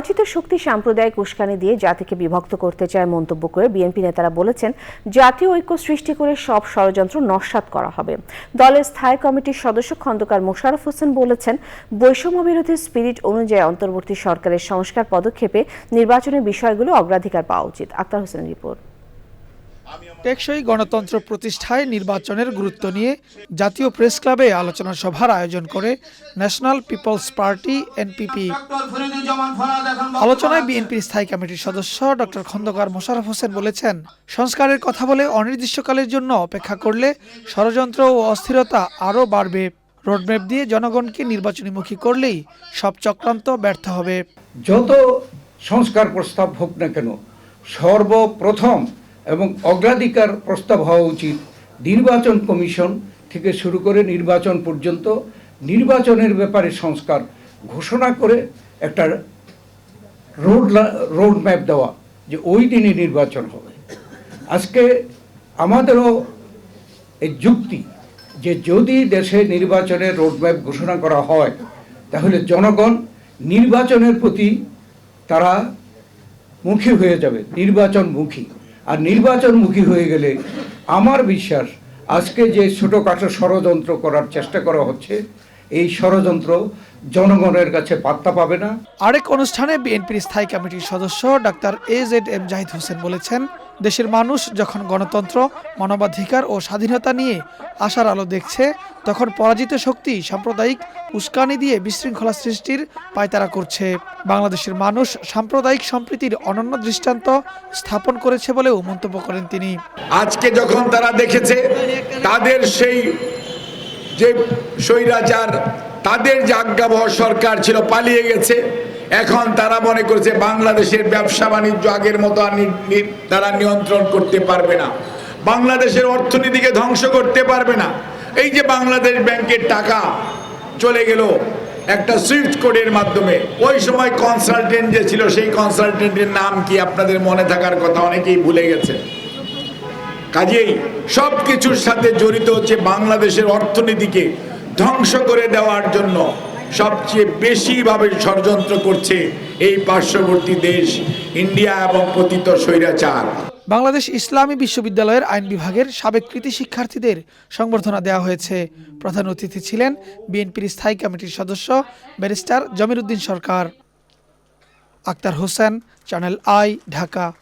পরাজিত শক্তি সাম্প্রদায়িক উস্কানি দিয়ে জাতিকে বিভক্ত করতে চায় মন্তব্য করে বিএনপি নেতারা বলেছেন, জাতীয় ঐক্য সৃষ্টি করে সব ষড়যন্ত্র নস্বাত করা হবে। দলের স্থায়ী কমিটির সদস্য খন্দকার মোশারফ হোসেন বলেছেন বৈষম্য বিরোধী স্পিরিট অনুযায়ী অন্তর্বর্তী সরকারের সংস্কার পদক্ষেপে নির্বাচনের বিষয়গুলো অগ্রাধিকার পাওয়া উচিত। আক্তার হোসেন রিপোর্ট। টেকসই গণতন্ত্র প্রতিষ্ঠায় নির্বাচনের গুরুত্ব নিয়ে জাতীয় প্রেস ক্লাবে আলোচনা সভার আয়োজন করে ন্যাশনাল পিপলস পার্টি, এনপিপি। আলোচনায় বিএনপির স্থায়ী কমিটির সদস্য ডক্টর খন্দকার মোশারফ হোসেন বলেছেন, সংস্কারের কথা বলে অনির্দিষ্টকালের জন্য অপেক্ষা করলে ষড়যন্ত্র ও অস্থিরতা আরও বাড়বে। রোডম্যাপ দিয়ে জনগণকে নির্বাচনীমুখী করলেই সব চক্রান্ত ব্যর্থ হবে। যত সংস্কার প্রস্তাব হোক না কেন, সর্বপ্রথম এবং অগ্রাধিকার প্রস্তাব হওয়া উচিত। নির্বাচন কমিশন থেকে শুরু করে নির্বাচন পর্যন্ত নির্বাচনের ব্যাপারে সংস্কার ঘোষণা করে একটা রোড রোড ম্যাপ দেওয়া যে ওই দিনই নির্বাচন হবে। আজকে আমাদেরও এই যুক্তি যে যদি দেশে নির্বাচনের রোডম্যাপ ঘোষণা করা হয়, তাহলে জনগণ নির্বাচনের প্রতি তারা মুখী হয়ে যাবে, নির্বাচনমুখী। আর নির্বাচনমুখী হয়ে গেলে আমার বিশ্বাস আজকে যে ছোটোখাটো ষড়যন্ত্র করার চেষ্টা করা হচ্ছে এই ষড়যন্ত্র জনগণের কাছে পাত্তা পাবে না। আরেক অনুষ্ঠানে বিএনপির স্থায়ী কমিটির সদস্য doctor A Z M Zahid Hossain বলেছেন দেশের মানুষ যখন গণতন্ত্র মানবাধিকার ও স্বাধীনতা নিয়ে আশার আলো দেখছে তখন পরাজিত শক্তি সাম্প্রদায়িক উস্কানি দিয়ে বিশৃঙ্খলা সৃষ্টির পায়তারা করছে। বাংলাদেশের মানুষ সাম্প্রদায়িক সম্প্রীতির অনন্য দৃষ্টান্ত স্থাপন করেছে বলেও মন্তব্য করেন তিনি। আজকে যখন তারা দেখেছে তাদের সেই যে স্বৈরাচার, তাদের যে আজ্ঞাবহ সরকার ছিল পালিয়ে গেছে, এখন তারা মনে করছে বাংলাদেশের ব্যবসা বাণিজ্য আগের মতো তারা নিয়ন্ত্রণ করতে পারবে না। বাংলাদেশের অর্থনীতিকে ধ্বংস করতে পারবে না। এই যে বাংলাদেশ ব্যাংকের টাকা চলে গেল একটা সুইফট কোডের মাধ্যমে, ওই সময় কনসালটেন্ট যে ছিল, সেই কনসালটেন্টের নাম কি আপনাদের মনে থাকার কথা অনেকেই ভুলে গেছে। কাজেই সব কিছুর সাথে জড়িত হচ্ছে বাংলাদেশের অর্থনীতিকে ধ্বংস করে দেওয়ার জন্য সবচেয়ে বেশিভাবে ষড়যন্ত্র করছে এই পার্শ্ববর্তী দেশ, ইন্ডিয়া এবং পতিত স্বৈরাচার। বাংলাদেশ ইসলামী বিশ্ববিদ্যালয়ের আইন বিভাগের সাবেক কৃতি শিক্ষার্থীদের সংবর্ধনা দেওয়া হয়েছে। প্রধান অতিথি ছিলেন বিএনপির স্থায়ী কমিটির সদস্য barrister Zamiruddin Sarkar. Akhtar Hossain, channel I, Dhaka.